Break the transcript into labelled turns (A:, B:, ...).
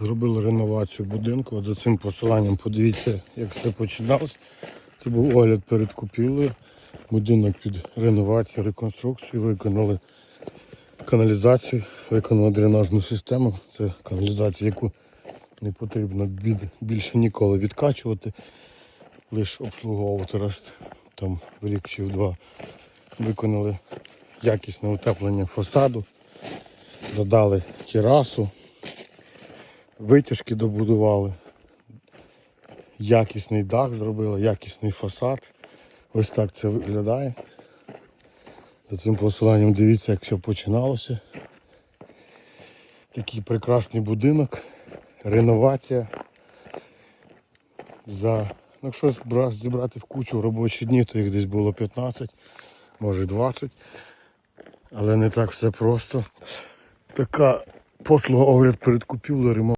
A: Зробили реновацію будинку. От за цим посиланням подивіться, як все починалось. Це був огляд перед купівлею. Будинок під реновацію, реконструкцію, виконали каналізацію, виконали дренажну систему. Це каналізація, яку не потрібно більше ніколи відкачувати, лише обслуговувати раз там в рік чи в два. Виконали якісне утеплення фасаду, додали терасу, витяжки добудували, якісний дах зробили, якісний фасад. Ось так це виглядає. За цим посиланням дивіться, як все починалося. Такий прекрасний будинок, реновація. За, ну, якщо зібрати в кучу робочі дні, то їх десь було 15, може 20. Але не так все просто. Така послуга огляд перед купівлею ремонт.